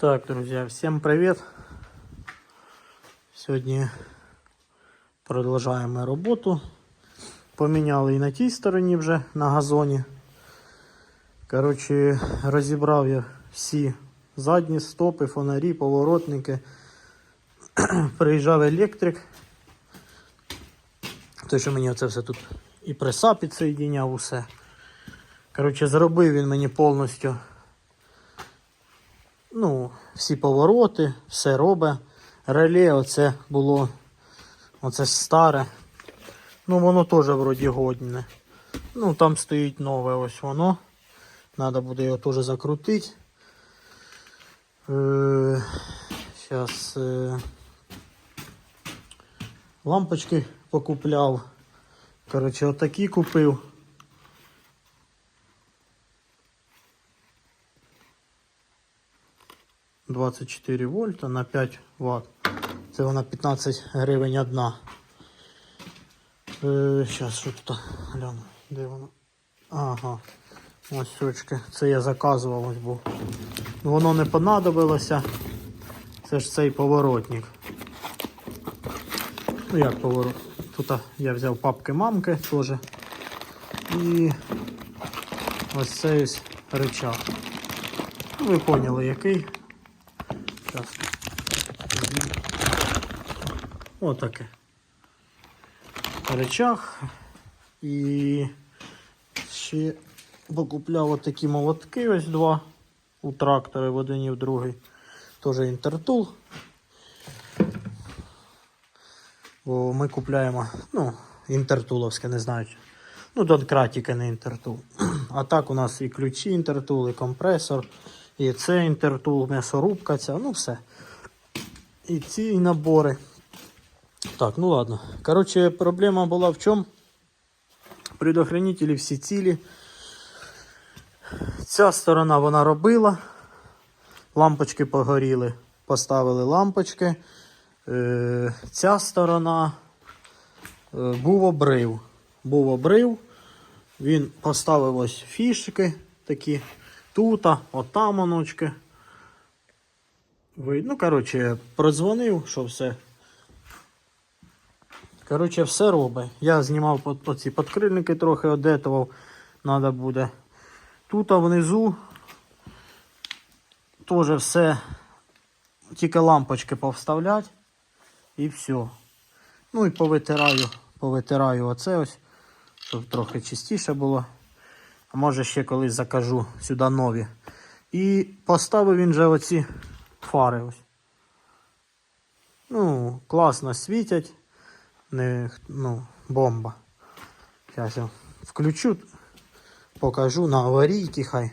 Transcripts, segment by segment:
Так, друзья, всем привет! Сьогодні продовжуємо роботу. Поміняли і на тій стороні вже на газоні. Коротше, розібрав я всі задні стопи, фонарі, поворотники. Приїжджав електрик. Той, що мені це все тут і преса підсоєдиняв усе. Коротше, зробив він мені повністю ну, всі повороти, все робить. Реле оце було, оце старе. Ну, воно теж вроді годне. Ну, там стоїть нове ось воно. Надо буде його теж закрутити. Е, Зараз е, лампочки покупляв. Коротше, отакі купив. — 24 вольта на 5 Вт. Це вона 15 гривень одна. Е, Зараз що тут гляну, де воно? Ага. Ось сучки. Це я заказував ось був. Ну, Воно не понадобилося. Це ж цей поворотник. Ну як поворот? Тут я взяв папки мамки теж. І ось цей ось рычаг. Ну, ви поняли який. Зараз. Отаке. Рычаг. І ще покупляв отакі молотки, ось два. У трактора в один і в другий. Теж інтертул. Бо ми купляємо, ну, інтертуловське, не знаю. Ну, Донкратіка не інтертул. А так у нас і ключі інтертул, і компресор, і це інтертул, м'ясорубка ця, ну все. І ці набори. Так, ну ладно. Коротше, проблема була в чому? Предохранителі всі цілі. Ця сторона вона робила. Лампочки погоріли. Поставили лампочки. Е, ця сторона е, був обрив. Був обрив. Він поставив ось фішки такі. Тут, отам оночки. Ну, коротше, продзвонив, що все. Коротше, все робить. Я знімав оці подкрильники трохи одетував. Надо буде. Тут внизу теж все. Тільки лампочки повставлять. І все. Ну і повитираю, повитираю оце ось, щоб трохи чистіше було. А може ще колись закажу сюди нові. І поставив він же оці фари ось. Ну, класно світять. Не, ну, бомба. Зараз я включу, покажу на аварійки хай.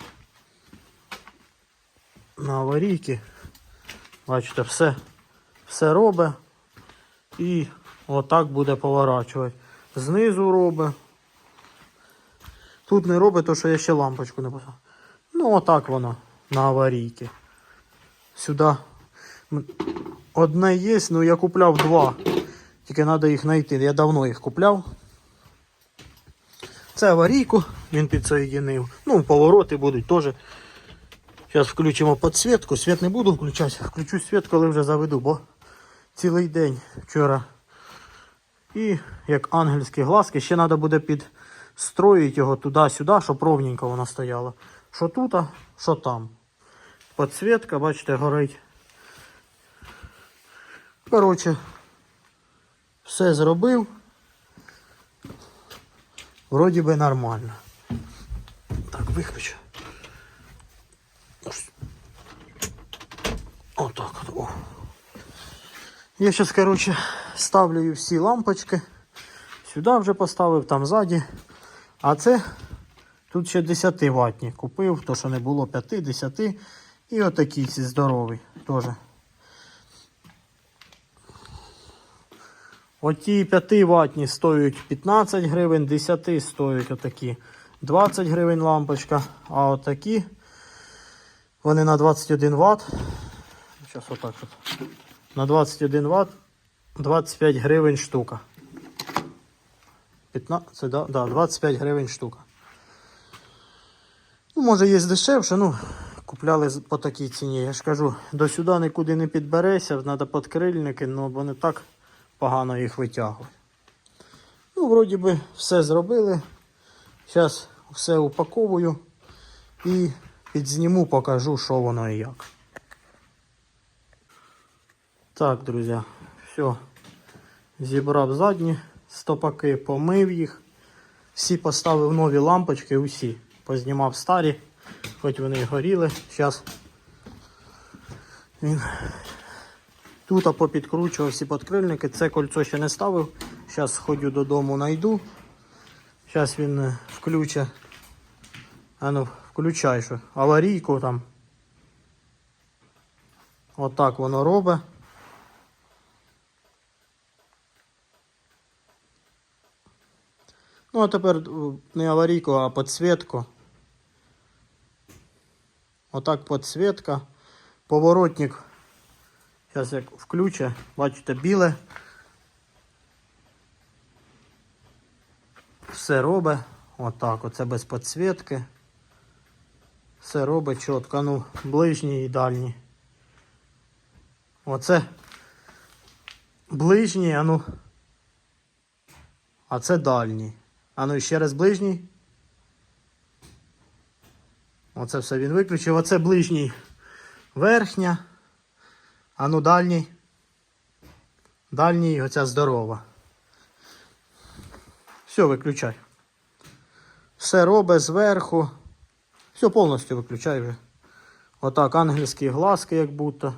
На аварійки. Бачите, все, все робить. І отак буде поворачувати. Знизу робить. Тут не робить, то що я ще лампочку не поставив. Ну, отак воно на аварійки. Сюди. Одне є, ну я купляв два. Тільки треба їх знайти. Я давно їх купляв. Це аварійку він підсоєдинив. Ну, повороти будуть теж. Зараз включимо підсвітку. Світ не буду включати. Включу світ, коли вже заведу, бо цілий день вчора. І як ангельські глазки, ще треба буде підстроїти його туди-сюди, щоб ровненько воно стояло. Що тут, що там. Підсвітка, бачите, горить. Коротше, все зробив. Вроді би нормально. Так, виключу. Отак от. О. Я зараз, коротше, ставлю всі лампочки. Сюди вже поставив, там ззаді. А це тут ще 10 ватні. Купив, то що не було 5, 10. І отакі ці здорові теж. Оті 5 ватні стоять 15 гривень, 10 стоять отакі 20 гривень лампочка, а отакі вони на 21 Вт. Зараз отак от. На 21 Вт 25 гривень штука. 15, да, да, 25 гривень штука. Ну, може є дешевше, ну, купляли по такій ціні. Я ж кажу, до сюди нікуди не підберешся, треба подкрильники, але вони так погано їх витягують. Ну, вроді би, все зробили. Зараз все упаковую і підзніму, покажу, що воно і як. Так, друзі, все. Зібрав задні стопаки, помив їх. Всі поставив нові лампочки, усі. Познімав старі, хоч вони й горіли. Зараз він тут попідкручував всі подкрильники. Це кольцо ще не ставив. Зараз сходю додому, найду. Зараз він е, включить. А ну, включай що. Аварійку там. Отак воно робить. Ну, а тепер е, не аварійку, а підсвітку. Отак підсвітка. Поворотник. Зараз як включу, бачите, біле. Все робить. Отак, оце без підсвітки. Все робить чітко. Ну, ближній і дальній. Оце ближній, а ну. А це дальній. А ну ще раз ближній. Оце все він виключив. Оце ближній верхня. А ну дальній. Дальній, оця здорова. Все, виключай. Все робить зверху. Все повністю виключай вже. Отак, ангельські глазки, як будто.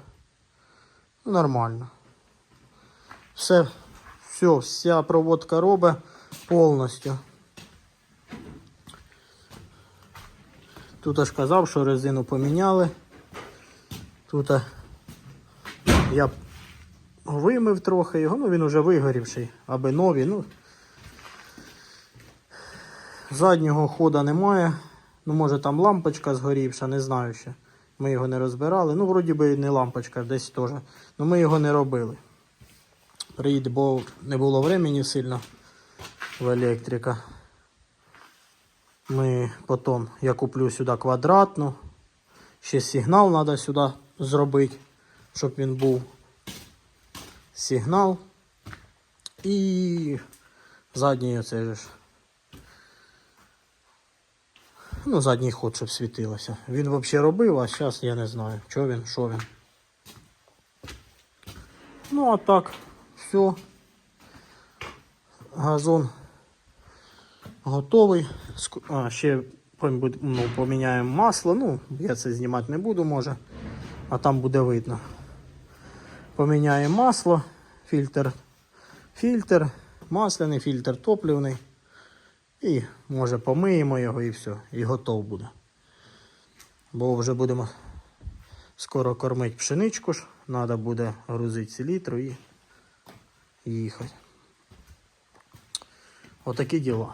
Ну, нормально. Все, все, вся проводка робить повністю. Тут аж казав, що резину поміняли. Тут я вимив трохи його, ну він уже вигорівший, аби нові. Ну, заднього хода немає. Ну, може там лампочка згорівша, не знаю ще. Ми його не розбирали. Ну, вроді би не лампочка, десь теж. Ну ми його не робили. Приїде, бо не було времени сильно в електрика. Ми потім, я куплю сюди квадратну. Ще сигнал треба сюди зробити, щоб він був. Сигнал. І задній оцей же. Ну, задній ход, щоб світилося. Він взагалі робив, а зараз я не знаю, що він, що він. Ну, а так, все. Газон готовий. Ще ну, поміняємо масло. Ну, я це знімати не буду, може. А там буде видно. Поміняємо масло, фільтр, фільтр, масляний, фільтр топливний. І може помиємо його і все. І готов буде. Бо вже будемо скоро кормити пшеничку ж. Треба буде грузити селітру і їхати. Отакі діла.